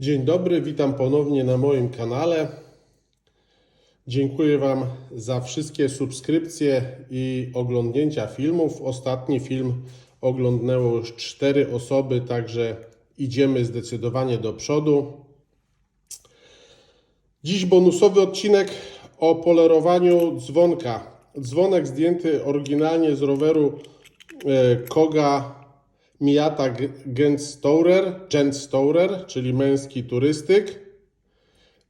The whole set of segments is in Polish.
Dzień dobry, witam ponownie na moim kanale. Dziękuję Wam za wszystkie subskrypcje i oglądnięcia filmów. Ostatni film oglądnęło już 4 osoby, także idziemy zdecydowanie do przodu. Dziś bonusowy odcinek o polerowaniu dzwonka. Dzwonek zdjęty oryginalnie z roweru e, Koga Miata G- Gent Stourer, Gent Stourer, czyli męski turystyk.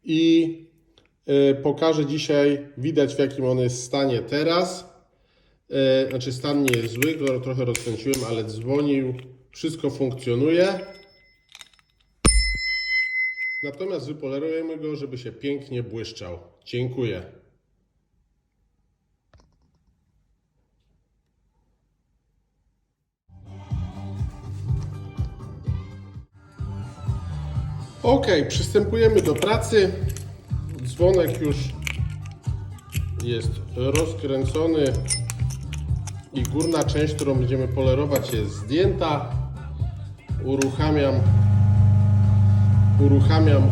I e, pokażę dzisiaj, widać w jakim on jest stanie teraz. E, Znaczy stan nie jest zły, go trochę rozkręciłem, ale dzwonił, wszystko funkcjonuje. Natomiast wypolerujemy go, żeby się pięknie błyszczał. Dziękuję. Ok, przystępujemy do pracy. Dzwonek już jest rozkręcony i górna część, którą będziemy polerować jest zdjęta. Uruchamiam uruchamiam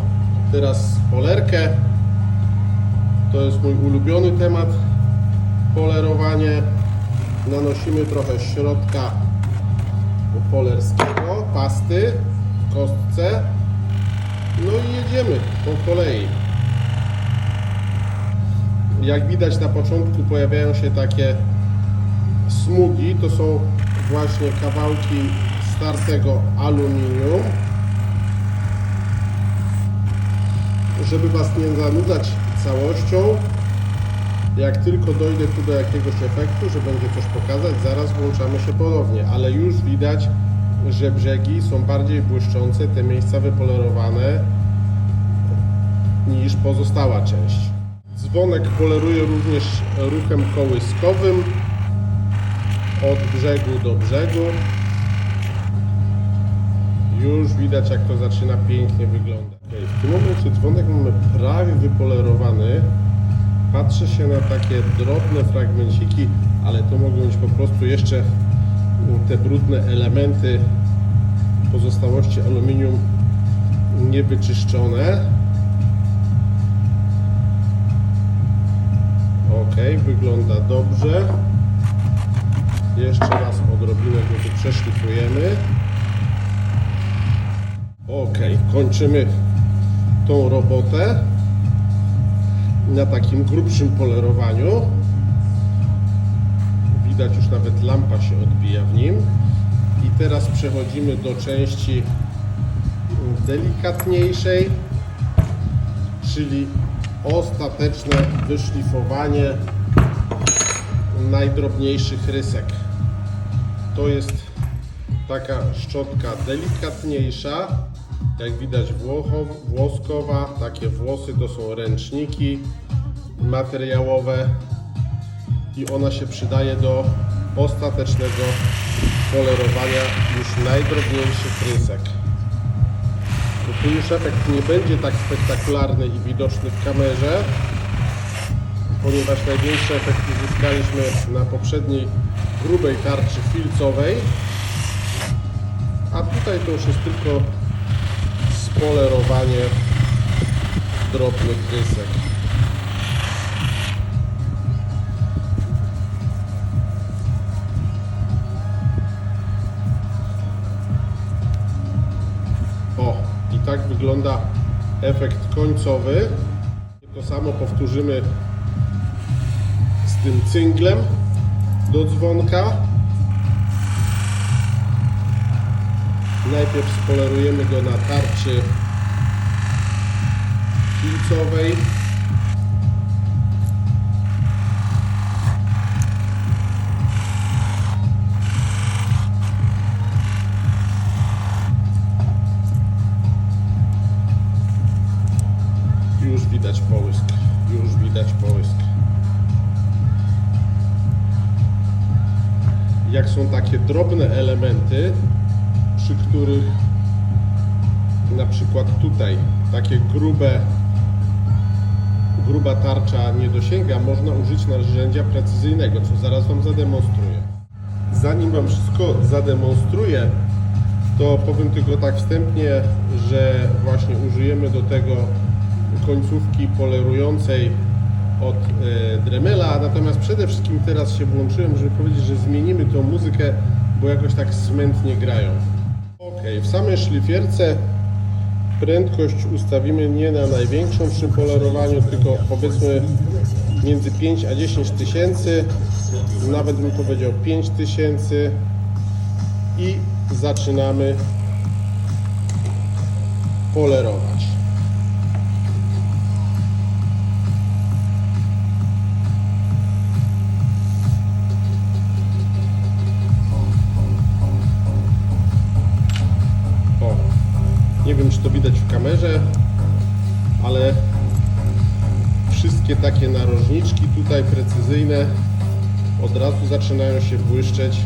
teraz polerkę. To jest mój ulubiony temat. Polerowanie. Nanosimy trochę środka polerskiego, pasty w kostce. No i jedziemy po kolei. Jak widać na początku pojawiają się takie smugi. To są właśnie kawałki startego aluminium. żeby Was nie zanudzać całością, jak tylko dojdę tu do jakiegoś efektu, że będzie coś pokazać, zaraz włączamy się ponownie, ale już widać, że brzegi są bardziej błyszczące, te miejsca wypolerowane niż pozostała część. Dzwonek poleruje również ruchem kołyskowym od brzegu do brzegu. Już widać jak to zaczyna pięknie wyglądać. Okej, W tym momencie dzwonek mamy prawie wypolerowany. Patrzę się na takie drobne fragmenciki, ale to mogą być po prostu jeszcze te brudne elementy pozostałości aluminium niewyczyszczone. Ok, wygląda dobrze. Jeszcze raz odrobinę go tu przeszlifujemy. Ok, kończymy tą robotę na takim grubszym polerowaniu. Widać już nawet lampa się odbija w nim. I teraz przechodzimy do części delikatniejszej, czyli ostateczne wyszlifowanie najdrobniejszych rysek. To jest taka szczotka delikatniejsza, jak widać włoskowa, takie włosy to są ręczniki materiałowe i ona się przydaje do ostatecznego polerowania już najdrobniejszych rysek. Tu już efekt nie będzie tak spektakularny i widoczny w kamerze, ponieważ największy efekt uzyskaliśmy na poprzedniej grubej tarczy filcowej, a tutaj to już jest tylko spolerowanie drobnych rysek. Tak wygląda efekt końcowy. To samo powtórzymy z tym cynglem do dzwonka. Najpierw spolerujemy go na tarczy filcowej. Jak są takie drobne elementy, przy których na przykład tutaj takie grube gruba tarcza nie dosięga, można użyć narzędzia precyzyjnego, co zaraz Wam zademonstruję. Zanim Wam wszystko zademonstruję, to powiem tylko tak wstępnie, że właśnie użyjemy do tego końcówki polerującej od e, Dremela, natomiast przede wszystkim teraz się włączyłem, żeby powiedzieć, że zmienimy tą muzykę, bo jakoś tak smętnie grają. Ok, w samej szlifierce prędkość ustawimy nie na największą przy polerowaniu, tylko powiedzmy między 5 a 10 tysięcy, nawet bym powiedział 5 tysięcy i zaczynamy polerować. Wiem czy to widać w kamerze, ale wszystkie takie narożniczki tutaj precyzyjne od razu zaczynają się błyszczeć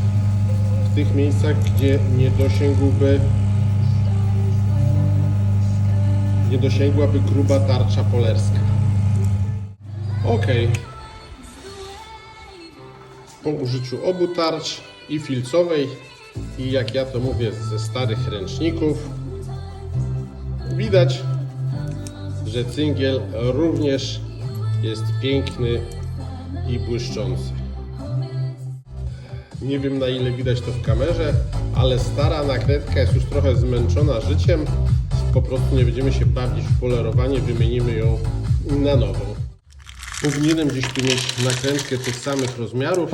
w tych miejscach, gdzie nie dosięgłby nie dosięgłaby gruba tarcza polerska. Ok. Po użyciu obu tarcz i filcowej i jak ja to mówię ze starych ręczników widać, że cyngiel również jest piękny i błyszczący. Nie wiem na ile widać to w kamerze, ale stara nakrętka jest już trochę zmęczona życiem. Po prostu nie będziemy się bawić w polerowanie, wymienimy ją na nową. Powinienem gdzieś tu mieć nakrętkę tych samych rozmiarów,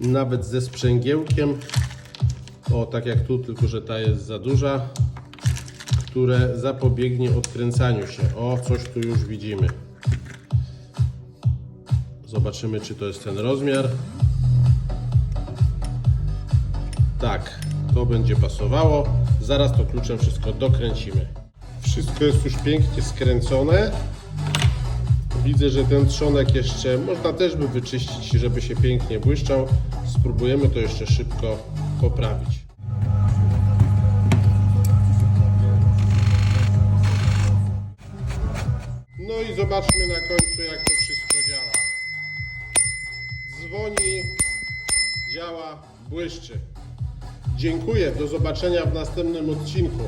nawet ze sprzęgiełkiem. O, tak jak tu, tylko że ta jest za duża, które zapobiegnie odkręcaniu się. O, coś tu już widzimy. Zobaczymy, czy to jest ten rozmiar. Tak, to będzie pasowało. Zaraz to kluczem wszystko dokręcimy. Wszystko jest już pięknie skręcone. Widzę, że ten trzonek jeszcze można też by wyczyścić, żeby się pięknie błyszczał. Spróbujemy to jeszcze szybko poprawić. No i zobaczmy na końcu, jak to wszystko działa. Dzwoni, działa, błyszczy. Dziękuję, do zobaczenia w następnym odcinku.